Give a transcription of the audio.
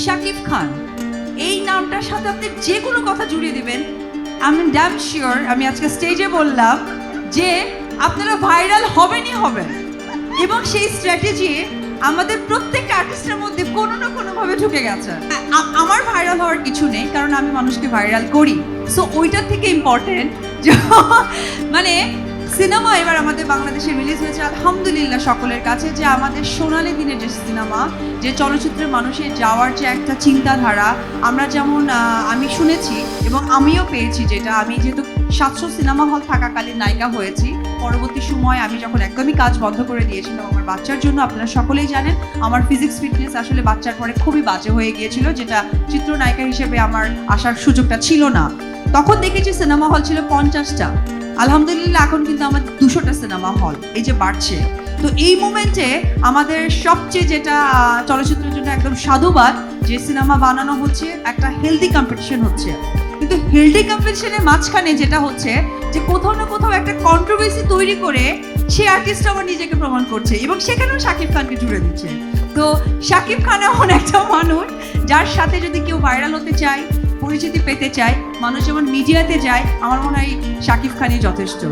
শাকিব খান। এই নামটার সাথে আপনি যে কোনো কথা জুড়িয়ে দিবেন। আমি ড্যাম শিওর আমি আজকে স্টেজে বললাম যে আপনারা ভাইরাল হবেনই হবেন। এবং সেই স্ট্র্যাটেজি আমাদের প্রত্যেকটা আর্টিস্টের মধ্যে কোনো না কোনোভাবে ঢুকে গেছে। আমার ভাইরাল হওয়ার কিছু নেই, কারণ আমি মানুষকে ভাইরাল করি। সো ওইটার থেকে ইম্পর্টেন্ট মানে সিনেমা এবার আমাদের বাংলাদেশে রিলিজ হয়েছে আলহামদুলিল্লাহ সকলের কাছে যে আমাদের সোনালী দিনের যে সিনেমা, যে চলচ্চিত্রের মানুষের যাওয়ার যে একটা চিন্তাধারা, আমরা যেমন আমি শুনেছি এবং আমিও পেয়েছি যেটা, আমি যেহেতু সাতশো সিনেমা হল থাকাকালীন নায়িকা হয়েছি, পরবর্তী সময় আমি যখন একদমই কাজ বন্ধ করে দিয়েছিলাম আমার বাচ্চার জন্য, আপনারা সকলেই জানেন, আমার ফিজিক্স ফিটনেস আসলে বাচ্চার পরে খুবই বাজে হয়ে গিয়েছিল, যেটা চিত্রনায়িকা হিসেবে আমার আসার সুযোগটা ছিল না। তখন দেখেছি সিনেমা হল ছিল পঞ্চাশটা। আলহামদুলিল্লাহ, এখন কিন্তু আমার দুশোটা সিনেমা হল, এই যে বাড়ছে। তো এই মোমেন্টে আমাদের সবচেয়ে যেটা চলচ্চিত্রের জন্য একদম সাধুবাদ, যে সিনেমা বানানো হচ্ছে, একটা হেলদি কম্পিটিশন হচ্ছে। কিন্তু হেলদি কম্পিটিশনের মাঝখানে যেটা হচ্ছে, যে কোথাও না কোথাও একটা কন্ট্রোভার্সি তৈরি করে সে আর্টিস্ট আবার নিজেকে প্রমাণ করছে এবং সেখানেও শাকিব খানকে জুড়ে দিচ্ছে। তো শাকিব খান এমন একটা মানুষ, যার সাথে যদি কেউ ভাইরাল হতে চায় পরিচিতি পেতে চায় মানুষ যেমন মিডিয়াতে যায় আমার মনে হয় শাকিব খানই যথেষ্ট।